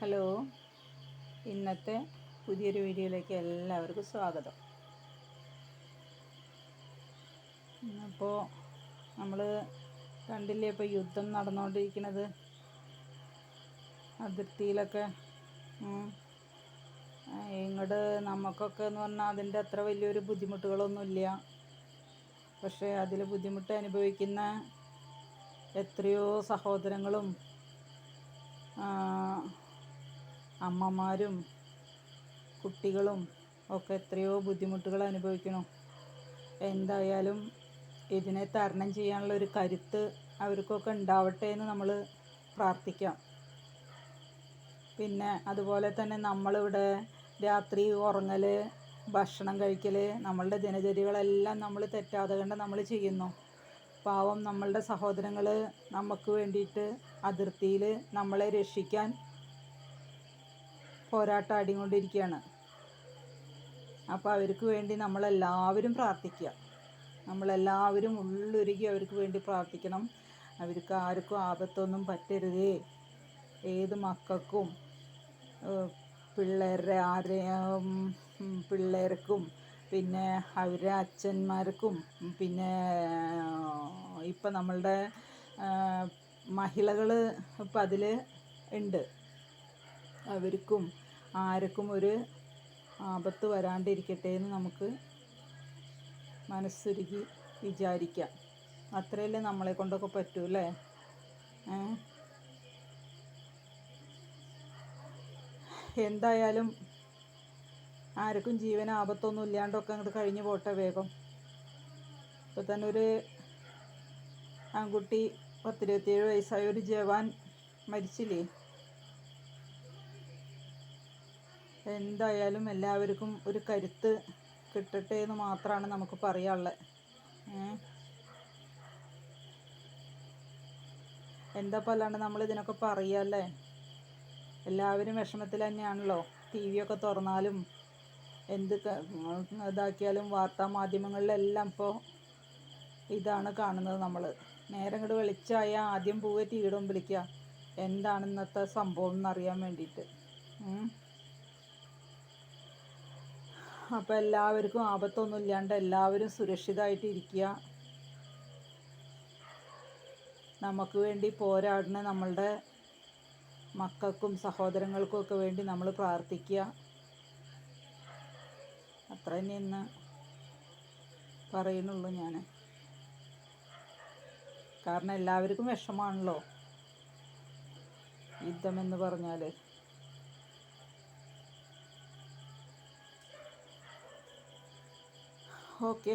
Hello. ഇന്നത്തെ പുതിയൊരു വീഡിയോയിലേക്ക് എല്ലാവർക്കും സ്വാഗതം. അപ്പോൾ നമ്മൾ കണ്ടില്ലേ ഇപ്പോൾ യുദ്ധം നടന്നുകൊണ്ടിരിക്കുന്നത് അതിർത്തിയിലൊക്കെ ഇങ്ങോട്ട് നമുക്കൊക്കെ എന്ന് പറഞ്ഞാൽ അതിന്റെ അത്ര വലിയൊരു ബുദ്ധിമുട്ടുകളൊന്നുമില്ല. പക്ഷേ അതിൽ ബുദ്ധിമുട്ട് അനുഭവിക്കുന്ന എത്രയോ സഹോദരങ്ങളും അമ്മമാരും കുട്ടികളും ഒക്കെ എത്രയോ ബുദ്ധിമുട്ടുകൾ അനുഭവിക്കണം. എന്തായാലും ഇതിനെ തരണം ചെയ്യാനുള്ള ഒരു കരുത്ത് അവർക്കൊക്കെ ഉണ്ടാവട്ടെ എന്ന് നമ്മൾ പ്രാർത്ഥിക്കാം. പിന്നെ അതുപോലെ തന്നെ നമ്മളിവിടെ രാത്രി ഉറങ്ങൽ ഭക്ഷണം കഴിക്കൽ നമ്മളുടെ ദിനചര്യകളെല്ലാം നമ്മൾ തെറ്റാതെ കണ്ട് നമ്മൾ ചെയ്യുന്നു. പാവം നമ്മളുടെ സഹോദരങ്ങൾ നമുക്ക് വേണ്ടിയിട്ട് അതിർത്തിയിൽ നമ്മളെ രക്ഷിക്കാൻ പോരാട്ടം ആടിക്കൊണ്ടിരിക്കുകയാണ് അപ്പോൾ അവർക്ക് വേണ്ടി നമ്മളെല്ലാവരും പ്രാർത്ഥിക്കുക. നമ്മളെല്ലാവരും ഉള്ളൊരുക്കി അവർക്ക് വേണ്ടി പ്രാർത്ഥിക്കണം. അവർക്ക് ആർക്കും ആപത്തൊന്നും പറ്റരുതേ. ഏത് മക്കൾക്കും പിള്ളേരുടെ ആരെയും പിള്ളേർക്കും പിന്നെ അവരുടെ അച്ഛന്മാർക്കും പിന്നെ ഇപ്പം നമ്മളുടെ മഹിളകൾ ഇപ്പം അതിൽ ഉണ്ട്. അവർക്കും ആർക്കും ഒരു ആപത്ത് വരാണ്ടിരിക്കട്ടെ എന്ന് നമുക്ക് മനസ്സുരുകി വിചാരിക്കാം. അത്രയല്ലേ നമ്മളെ കൊണ്ടൊക്കെ പറ്റൂ അല്ലേ? എന്തായാലും ആർക്കും ജീവൻ ആപത്തൊന്നും ഇല്ലാണ്ടൊക്കെ അങ്ങോട്ട് കഴിഞ്ഞു പോട്ടെ വേഗം. ഇപ്പം തന്നെ ഒരു ആൺകുട്ടി പത്തിരുപത്തിയേഴ് വയസ്സായ ഒരു ജവാൻ മരിച്ചില്ലേ? എന്തായാലും എല്ലാവർക്കും ഒരു കരുത്ത് കിട്ടട്ടെ എന്ന് മാത്രമാണ് നമുക്ക് പറയാനുള്ളത് എന്താ അല്ലാണ്ട് നമ്മൾ ഇതിനൊക്കെ പറയാല്ലേ എല്ലാവരും വിഷമത്തിൽ തന്നെയാണല്ലോ. ടി വി ഒക്കെ തുറന്നാലും എന്ത് ഇതാക്കിയാലും വാർത്താ മാധ്യമങ്ങളിലെല്ലാം ഇപ്പോൾ ഇതാണ് കാണുന്നത് നമ്മൾ നേരം ഇങ്ങോട്ട് വെളിച്ചായ ആദ്യം പോവുക തീടും വിളിക്കുക എന്താണ് ഇന്നത്തെ സംഭവം എന്നറിയാൻ വേണ്ടിയിട്ട്. അപ്പോൾ എല്ലാവർക്കും ആപത്തൊന്നും ഇല്ലാണ്ട് എല്ലാവരും സുരക്ഷിതമായിട്ട് ഇരിക്കുക നമുക്ക് വേണ്ടി പോരാടുന്ന നമ്മളുടെ മക്കൾക്കും സഹോദരങ്ങൾക്കും ഒക്കെ വേണ്ടി നമ്മൾ പ്രാർത്ഥിക്കുക. അത്ര തന്നെ ഇന്ന് പറയുന്നുള്ളൂ ഞാൻ കാരണം എല്ലാവർക്കും വിഷമാണല്ലോ യുദ്ധമെന്ന് പറഞ്ഞാൽ ಓಕೆ